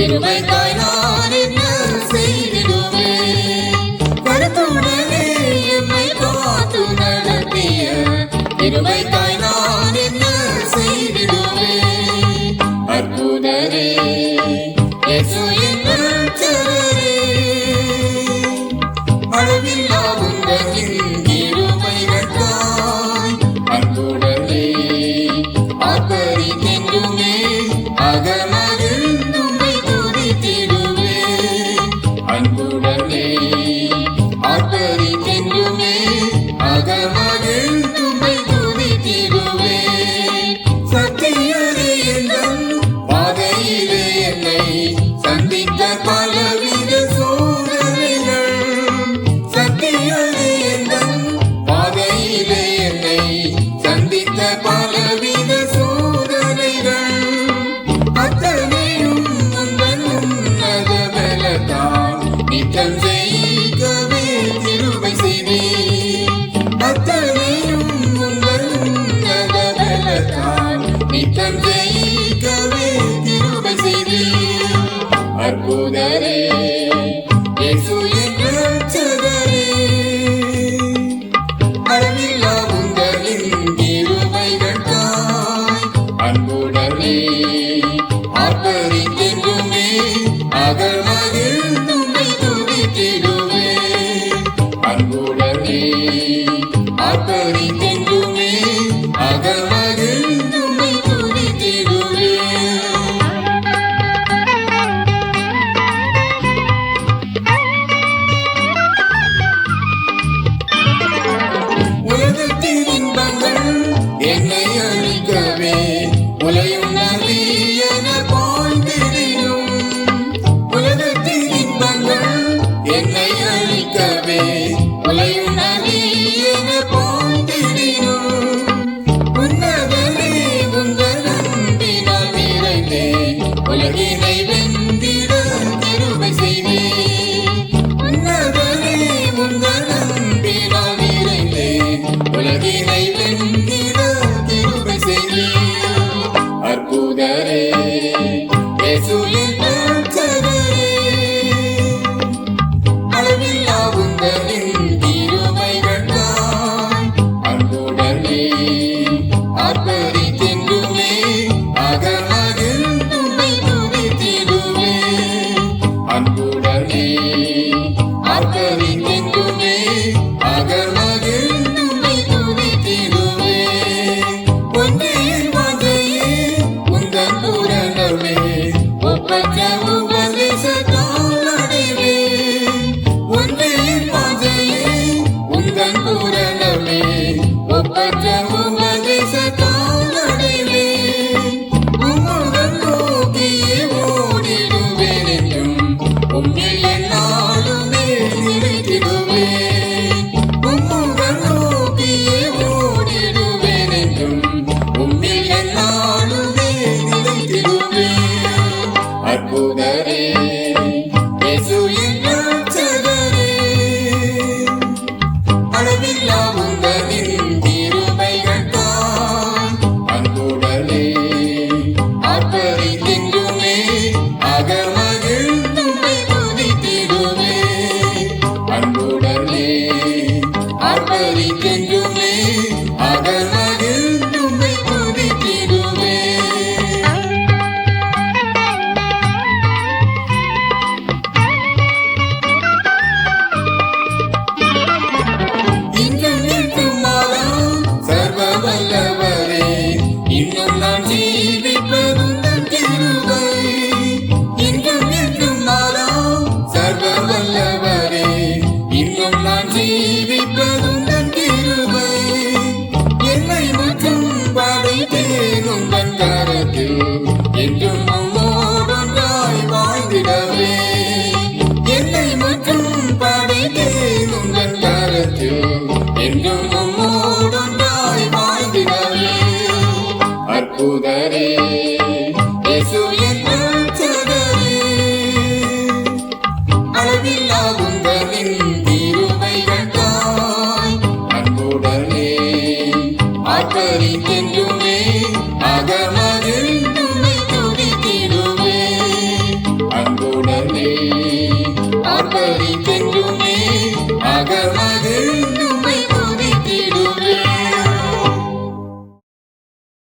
கிருபை தாய் நான் என்ன தாய் Hallelujah. என்றும் உம்மோடுண்டாய் வாழ்கிறே அற்புதரே.